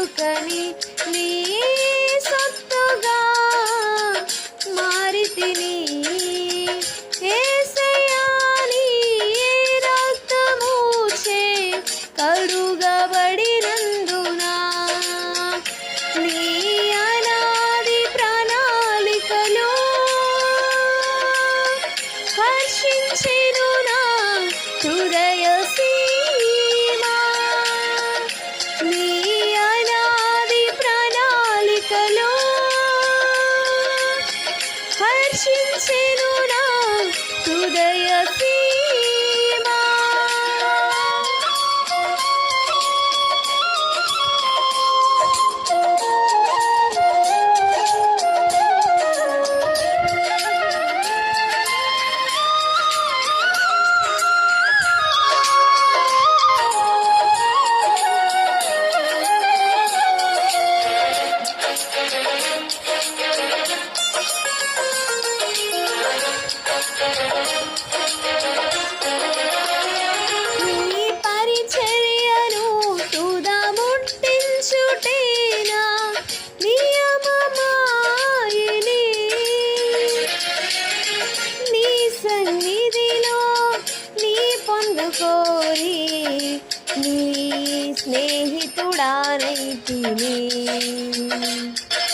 నేనెందుకని నీ సొత్తుగా మారితిని. ఏసయ్యా నీ రక్తమూచే కడుగబడినందునా నీ అనాది ప్రణాళికలో హర్షించెను నా హృదయ రక్షించెను నా హృదయ తుదముట్టించుటేనా నియమమాయనే నీ సన్నిధిలో నీ పొందుకోరి నీ స్నేహితుడానైతిని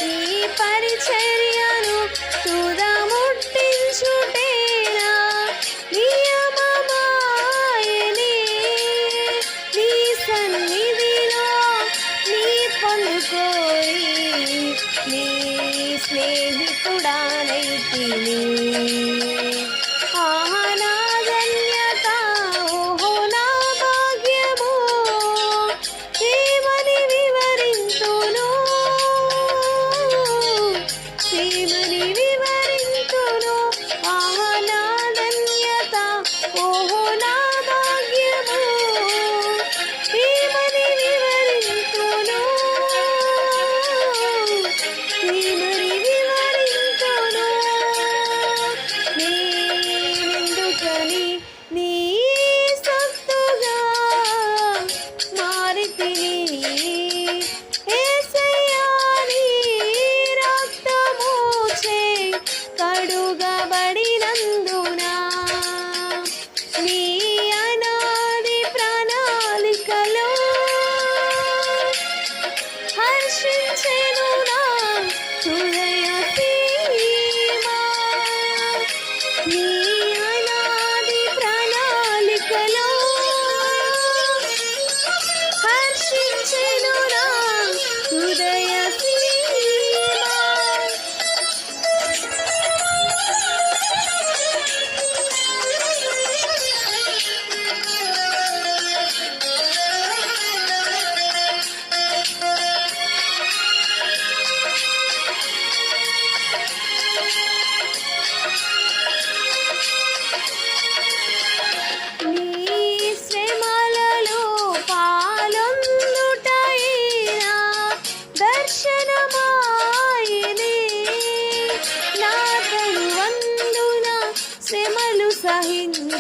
ఈ పరిచర్యను తుదముట్టించుటేనా పొందుకోరి నీ స్నేహితుడానైతిని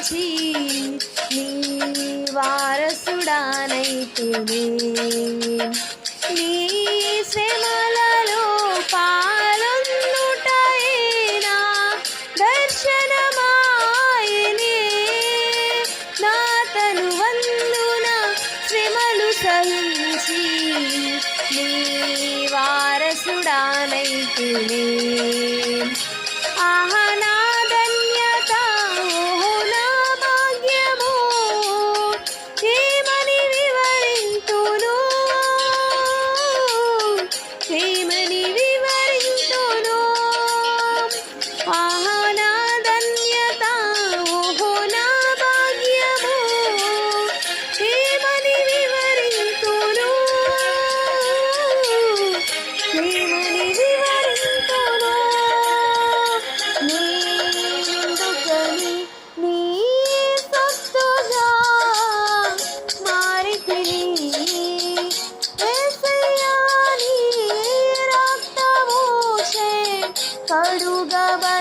సహించి నీ వారసుడానైతిని. నీ శ్రమలలో పాలొందుటైనా దర్శనమాయనే. నా తను వందున శ్రమలు సహించి నీ వారసుడానైతిని. నీ రక్తమూచే కడుగబడినందున